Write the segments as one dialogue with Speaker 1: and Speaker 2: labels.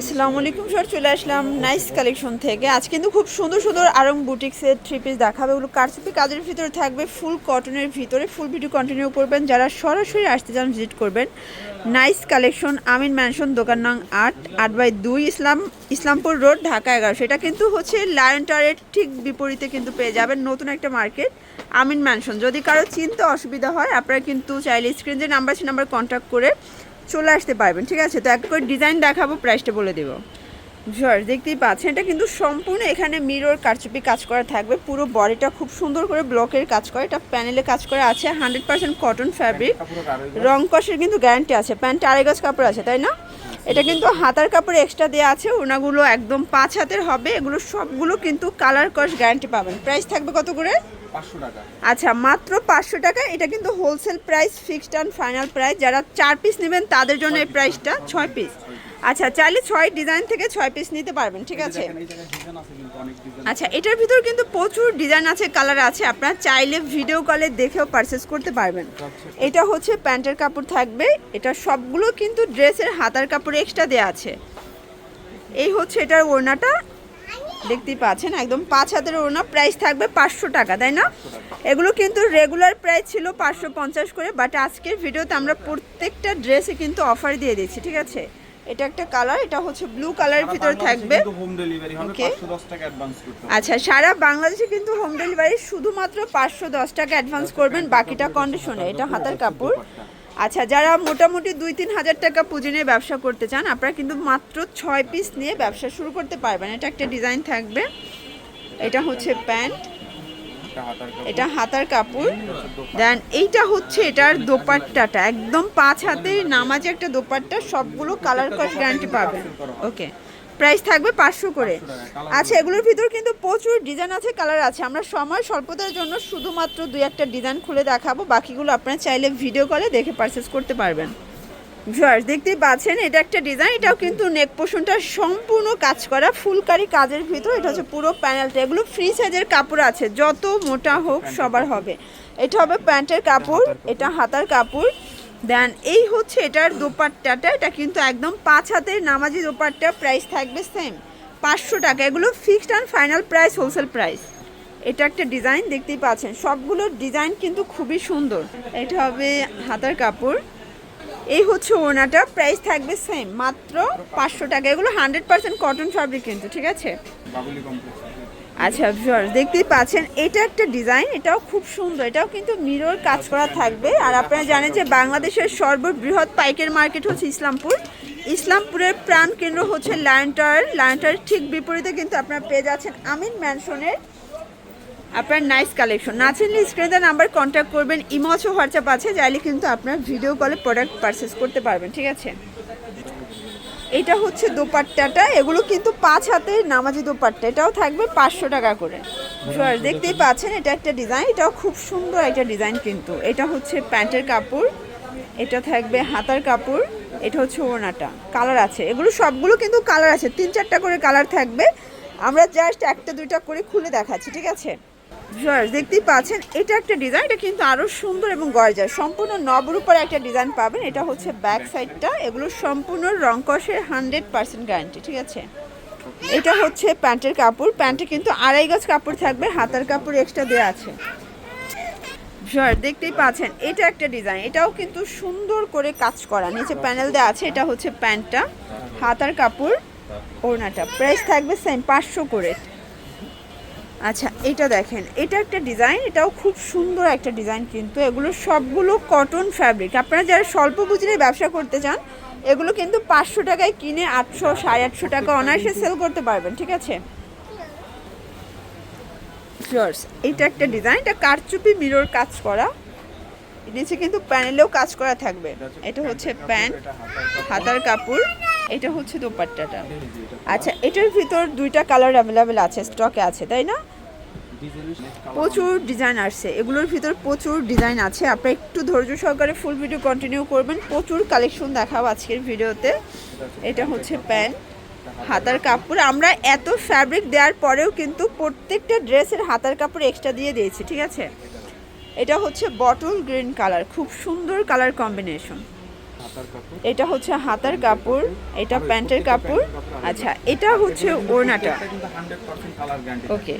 Speaker 1: আসসালামু আলাইকুম স্যার চলে আসলাম নাইস কালেকশন থেকে। আজ কিন্তু খুব সুন্দর সুন্দর আরং বুটিক্সের থ্রি পিস দেখাবে। ওগুলো কারচুপি কাজের ভিতরে থাকবে ফুল কটনের ভিতরে ফুল ভিডিও কন্টিনিউ করবেন। যারা সরাসরি আসতে চান ভিজিট করবেন। নাইস কালেকশন আমিন ম্যানশন দোকান নং আট আট বাই দুই ইসলাম ইসলামপুর রোড ঢাকা এগারো। সেটা কিন্তু হচ্ছে লায়ন টাওয়ারের ঠিক বিপরীতে কিন্তু পেয়ে যাবেন নতুন একটা মার্কেট আমিন ম্যানশন যদি কারও চিনতে অসুবিধা হয় আপনারা কিন্তু চাইলে স্ক্রিন যে নাম্বার সে নাম্বার কন্ট্যাক্ট করে চলে আসতে পারবেন, ঠিক আছে? তো এক করে ডিজাইন দেখাবো প্রাইসটা বলে দেবো। জর দেখতেই পাচ্ছেন, এটা কিন্তু সম্পূর্ণ এখানে মিরর কারচুপি কাজ করা থাকবে। পুরো বডিটা খুব সুন্দর করে ব্লকের কাজ করে, এটা প্যানেলে কাজ করা আছে হান্ড্রেড পার্সেন্ট কটন ফ্যাব্রিক রং কষের কিন্তু গ্যারান্টি আছে, প্যান্টে আড়াই গজ কাপড় আছে, তাই না? এটা কিন্তু হাতার কাপড় এক্সট্রা দেওয়া আছে ওনাগুলো একদম পাঁচ হাতের হবে, এগুলো সবগুলো কিন্তু কালার কস গ্যারান্টি পাবেন। প্রাইস থাকবে কত করে? আচ্ছা মাত্র পাঁচশো টাকা। এটা কিন্তু wholesale price fixed and final price যারা চার পিস নেবেন তাদের জন্য এই প্রাইসটা ছয় পিস আচ্ছা চাইলে ছয় ডিজাইন থেকে ছয় পিস নিতে পারবেন ঠিক আছে? আচ্ছা এটার ভিতর কিন্তু প্রচুর ডিজাইন আছে কালার আছে। আপনারা চাইলে ভিডিও কলে দেখেও পারচেস করতে পারবেন। এটা হচ্ছে প্যান্টের কাপড় থাকবে। এটা সবগুলো কিন্তু ড্রেসের হাতার কাপড় এক্সট্রা দেওয়া আছে। এই হচ্ছে এটার ওড়নাটা। দেখতেই পাচ্ছেন একদম পাঁচ হাতের ওড়না প্রাইস থাকবে পাঁচশো টাকা তাই না? এগুলো কিন্তু রেগুলার প্রাইস ছিল পাঁচশো পঞ্চাশ করে বাট আজকের ভিডিওতে আমরা প্রত্যেকটা ড্রেসে কিন্তু অফার দিয়ে দিচ্ছি ঠিক আছে? এটা একটা কালার এটা হচ্ছে ব্লু কালারের ভিতরে থাকবে।
Speaker 2: হোম ডেলিভারি হবে
Speaker 1: Okay.
Speaker 2: 510 টাকা অ্যাডভান্স করতে হবে।
Speaker 1: আচ্ছা সারা বাংলাদেশে কিন্তু হোম ডেলিভারি শুধুমাত্র পাঁচশো দশ টাকা অ্যাডভান্স করবেন বাকিটা কন্ডিশনে এটা হাতের কাপড়। আচ্ছা যারা মোটামুটি দুই তিন হাজার টাকা পুঁজি নিয়ে ব্যবসা করতে চান, আপনারা কিন্তু মাত্র ছয় পিস নিয়ে ব্যবসা শুরু করতে পারবেন। এটা একটা ডিজাইন থাকবে। এটা হচ্ছে প্যান্ট
Speaker 2: এটা হাতার কাপড়।
Speaker 1: দেন এইটা হচ্ছে এটার দোপাট্টাটা। একদম পাঁচ হাতে নামাজে একটা দোপাট্টা, সবগুলো কালার কস গ্যারান্টি পাবেন। ওকে প্রাইস থাকবে পাঁচশো করে। আচ্ছা এগুলোর ভিতর কিন্তু প্রচুর ডিজাইন আছে কালার আছে। আমরা সময় স্বল্পতার জন্য শুধুমাত্র দুই একটা ডিজাইন খুলে দেখাবো। বাকিগুলো আপনারা চাইলে ভিডিও কলে দেখে পারচেস করতে পারবেন। ভিউয়ার্স দেখতেই পাচ্ছেন এটা একটা ডিজাইন এটাও কিন্তু নেক পোষণটা সম্পূর্ণ কাজ করা ফুলকারি কাজের ভিতর। এটা হচ্ছে পুরো প্যানেলটা এগুলো ফ্রি সাইজের কাপড় আছে যত মোটা হোক সবার হবে। এটা হবে প্যান্টের কাপড়। এটা হাতার কাপড়। দেন এই হচ্ছে এটার দোপাট্টাটা। এটা কিন্তু একদম পাঁচ হাতের নামাজি দোপাট্টা। প্রাইস থাকবে সেম পাঁচশো টাকা। এগুলো fixed and final price wholesale price এটা একটা ডিজাইন দেখতেই পাচ্ছেন। সবগুলোর ডিজাইন কিন্তু খুবই সুন্দর। এটা হবে হাতার কাপড়। এই হচ্ছে ওনাটা। প্রাইস থাকবে সেম মাত্র পাঁচশো টাকা। এগুলো হান্ড্রেড পার্সেন্ট কটন ফ্যাব্রিক কিন্তু, ঠিক আছে? আচ্ছা ভিউয়ার্স দেখতেই পাচ্ছেন, এটা একটা ডিজাইন এটাও খুব সুন্দর, এটাও কিন্তু মিরর কাজ করা থাকবে। আর আপনারা জানেন যে বাংলাদেশের সর্ববৃহৎ পাইকের মার্কেট হচ্ছে ইসলামপুর। ইসলামপুরের প্রাণ কেন্দ্র হচ্ছে লায়ন টাওয়ার লায়ন টাওয়ার ঠিক বিপরীতে কিন্তু আপনারা পেয়ে যাচ্ছেন আমিন ম্যানশনের আপনার নাইস কালেকশন না চিনলে স্ক্রিনে নাম্বার কন্ট্যাক্ট করবেন ইমো আছে হোয়াটসঅ্যাপ আছে, চাইলে কিন্তু আপনার ভিডিও কলে প্রোডাক্ট পারচেস করতে পারবেন, ঠিক আছে? এটা হচ্ছে দোপাট্টাটা, এগুলো কিন্তু পাঁচ হাতের নামাজি দোপাট্টা, এটাও থাকবে পাঁচশো টাকা করে। দেখতেই পাচ্ছেন, এটা একটা ডিজাইন এটাও খুব সুন্দর একটা ডিজাইন কিন্তু। এটা হচ্ছে প্যান্টের কাপড়, এটা থাকবে হাতার কাপড়, এটা হচ্ছে ওড়নাটা কালার আছে। এগুলো সবগুলো কিন্তু কালার আছে, তিন চারটা করে কালার থাকবে। আমরা জাস্ট একটা দুইটা করে খুলে দেখাচ্ছি, ঠিক আছে? ভিউয়ার্স দেখতেই পাচ্ছেন, এটা একটা ডিজাইন এটা কিন্তু আরও সুন্দর এবং গর্জার সম্পূর্ণ নবরূপার একটা ডিজাইন পাবেন, এটা হচ্ছে ব্যাক সাইডটা এগুলো সম্পূর্ণ রং কষের হান্ড্রেড পার্সেন্ট গ্যারান্টি ঠিক আছে? এটা হচ্ছে প্যান্টের কাপড়। প্যান্টে কিন্তু আড়াই গজ কাপড় থাকবে, হাতার কাপড় এক্সট্রা দেওয়া আছে। ভিউয়ার দেখতেই পাচ্ছেন, এটা একটা ডিজাইন এটাও কিন্তু সুন্দর করে কাজ করা। নিচে প্যানেল দেওয়া আছে, এটা হচ্ছে প্যান্টটা, হাতার কাপড়, ওড়নাটা। প্রাইস থাকবে সেম পাঁচশো করে। আচ্ছা এটা দেখেন, এটা একটা ডিজাইন, এটাও খুব সুন্দর একটা ডিজাইন কিন্তু। এগুলো সবগুলো কটন ফ্যাব্রিক আপনারা যারা স্বল্প পুঁজির ব্যবসা করতে চান, এগুলো কিন্তু পাঁচশো টাকায় কিনে আটশো, সাড়ে আটশো টাকা অনায়াসে সেল করতে পারবেন, ঠিক আছে. এটা একটা ডিজাইন, এটা কারচুপি মিরর কাজ করা। নিচে কিন্তু প্যানেলেও কাজ করা থাকবে। এটা হচ্ছে প্যান্ট, হাতার কাপড়, এটা হচ্ছে দোপাট্টাটা। আচ্ছা এটার ভিতর দুইটা কালার অ্যাভেলেবেল আছে, স্টকে আছে, তাই না? প্রচুর ডিজাইন আসছে। এগুলোর ভিতর প্রচুর ডিজাইন আছে। আপনারা একটু ধৈর্য সহকারে ফুল ভিডিও কন্টিনিউ করবেন। প্রচুর কালেকশন দেখাবো আজকের ভিডিওতে এটা হচ্ছে প্যান্ট হাতার কাপড়। আমরা এত ফ্যাব্রিক দেওয়ার পরেও কিন্তু প্রত্যেকটা ড্রেসের হাতার কাপড় এক্সট্রা দিয়ে দিয়েছি ঠিক আছে? এটা হচ্ছে বটল গ্রিন কালার খুব সুন্দর কালার কম্বিনেশন এটা হচ্ছে হাতার কাপড় এটা প্যান্টের কাপড়। আচ্ছা এটা হচ্ছে ওড়নাটা।
Speaker 2: এটা কিন্তু 100% কালার গ্যারান্টি
Speaker 1: ওকে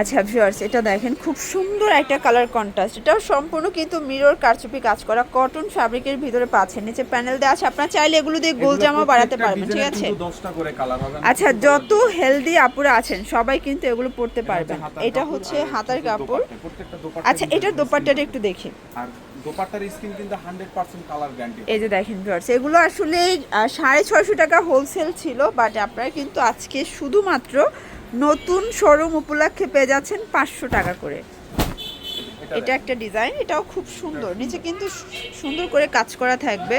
Speaker 1: আচ্ছা ভিউয়ার্স এটা দেখেন খুব সুন্দর একটা কালার কন্ট্রাস্ট এটাও সম্পূর্ণ কিন্তু মিরর কারচুপি কাজ করা কটন ফ্যাব্রিকের ভিতরে পাচ্ছেন নিচে প্যানেল দেওয়া আছে। আপনারা চাইলে এগুলো দিয়ে গোল জামা বাড়াতে পারবেন ঠিক আছে?
Speaker 2: 10টা করে কালার হবে
Speaker 1: আচ্ছা যত হেলদি আপুরা আছেন সবাই কিন্তু এগুলো পড়তে পারবেন। এটা হচ্ছে হাতার কাপড়। আচ্ছা এটার দোপাট্টাটা একটু দেখি।
Speaker 2: আর দোপাট্টার স্কিন কিন্তু 100% কালার গ্যারান্টি
Speaker 1: এই যে দেখেন ভিউয়ার্স এগুলো আসলে আহ, সাড়ে ছয়শো টাকা হোলসেল ছিল বাট আপনারা কিন্তু আজকে শুধুমাত্র নতুন শোরুম উপলক্ষে পেয়ে যাচ্ছেন পাঁচশো টাকা করে। এটা একটা ডিজাইন এটাও খুব সুন্দর। নিচে কিন্তু সুন্দর করে কাজ করা থাকবে।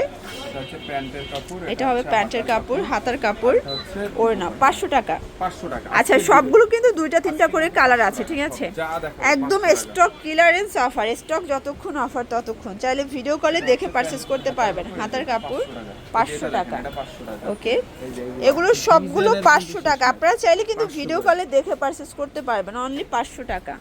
Speaker 2: এটা
Speaker 1: হবে প্যান্টের কাপড় হাতার কাপড় ওর না পাঁচশো টাকা।
Speaker 2: 500 টাকা।
Speaker 1: আচ্ছা সবগুলো কিন্তু দুইটা তিনটা করে কালার আছে ঠিক আছে? একদম স্টক ক্লিয়ারেন্স অফার স্টক যতক্ষণ অফার ততক্ষণ। চাইলে ভিডিও কলে দেখে পারচেস করতে পারবেন। হাতার কাপড় পাঁচশো টাকা।
Speaker 2: এটা 500 টাকা।
Speaker 1: ওকে
Speaker 2: এগুলো
Speaker 1: এগুলো সবগুলো পাঁচশো টাকা। আপনারা চাইলে কিন্তু ভিডিও কলে দেখে পারচেস করতে পারবেন। অনলি পাঁচশো টাকা।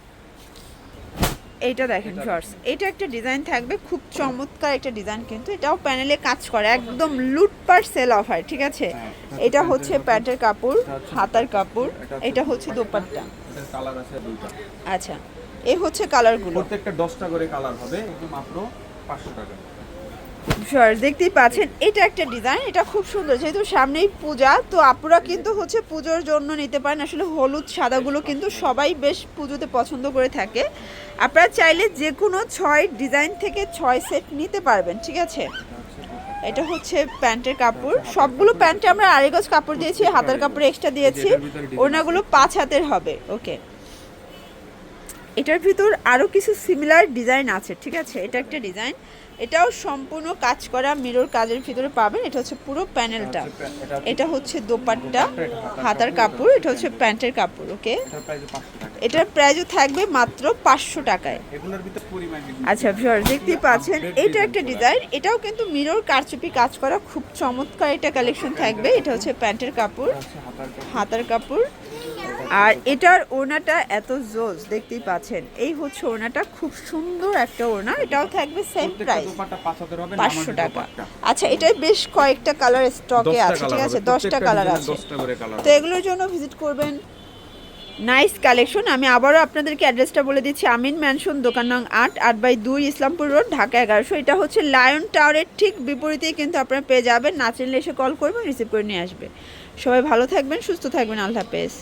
Speaker 1: এইটা দেখেন শর্টস এটা একটা ডিজাইন থাকবে খুব চমৎকার একটা ডিজাইন কিন্তু। এটাও প্যানেলে কাজ করে একদম লুটপার সেল অফার ঠিক আছে?
Speaker 2: হ্যাঁ,
Speaker 1: এটা হচ্ছে প্যান্টের কাপড় হাতার কাপড়
Speaker 2: এটা হচ্ছে
Speaker 1: এটা দোপাট্টা।
Speaker 2: কালার আছে দুইটা
Speaker 1: আচ্ছা এই হচ্ছে কালারগুলো
Speaker 2: প্রত্যেকটা 10টা করে কালার হবে মাত্র 500 টাকা।
Speaker 1: দেখতেই পাচ্ছেন, এটা একটা ডিজাইন এটা খুব সুন্দর, যেহেতু সামনেই পূজা, তো আপুরা কিন্তু হচ্ছে পুজোর জন্য নিতে পারেন, আসলে হলুদ সাদাগুলো কিন্তু সবাই বেশ পুজোতে পছন্দ করে থাকে। আপনারা চাইলে যে কোনো ছয় ডিজাইন থেকে ছয় সেট নিতে পারবেন, ঠিক আছে? এটা হচ্ছে প্যান্টের কাপড়, সবগুলো প্যান্টে আমরা আড়াই গজ কাপড় দিয়েছি, হাতার কাপড় এক্সট্রা দিয়েছি ওনাগুলো পাঁচ হাতের হবে ওকে এটার ভিতর আরও কিছু সিমিলার ডিজাইন আছে ঠিক আছে? এটা একটা ডিজাইন এটাও সম্পূর্ণ কাজ করা মিরর কাজের ভিতরে পাবেন। এটা হচ্ছে পুরো প্যানেলটা
Speaker 2: এটা হচ্ছে-
Speaker 1: দোপাট্টা
Speaker 2: হাতার কাপড়,
Speaker 1: এটা হচ্ছে প্যান্টের কাপড় ওকে
Speaker 2: এটার প্রাইস 500 টাকা।
Speaker 1: এটার প্রাইসও থাকবে মাত্র পাঁচশো টাকায়।
Speaker 2: পরিমাণ
Speaker 1: আচ্ছা ভিউয়ার দেখতেই পাচ্ছেন এটা একটা ডিজাইন এটাও কিন্তু মিরর কারচুপি কাজ করা। খুব চমৎকার এটা কালেকশন থাকবে এটা হচ্ছে প্যান্টের কাপড়।
Speaker 2: হাতার কাপড়।
Speaker 1: আর এটার ওড়নাটা এত জোস দেখতেই পাচ্ছেন। এই হচ্ছে ওড়নাটা খুব সুন্দর একটা ওড়না এটাও থাকবে সেম প্রাইস
Speaker 2: দোপাট্টা 5000 হবে
Speaker 1: পাঁচশো টাকা। আচ্ছা এটার বেশ কয়েকটা কালার স্টকে আছে ঠিক আছে? দশটা কালার আছে।
Speaker 2: 10টা করে কালার
Speaker 1: তো এগুলোর জন্য ভিজিট করবেন। নাইস কালেকশন আমি আবারও আপনাদেরকে অ্যাড্রেসটা বলে দিচ্ছি আমিন ম্যানশন দোকান নং আট আট বাই দুই ইসলামপুর রোড ঢাকা এগারোশো। এটা হচ্ছে লায়ন টাওয়ারের ঠিক বিপরীতেই কিন্তু আপনারা পেয়ে যাবেন। না চিনলে এসে কল করবেন রিসিভ করে নিয়ে আসবে। সবাই ভালো থাকবেন সুস্থ থাকবেন। আল্লাহ হাফেজ।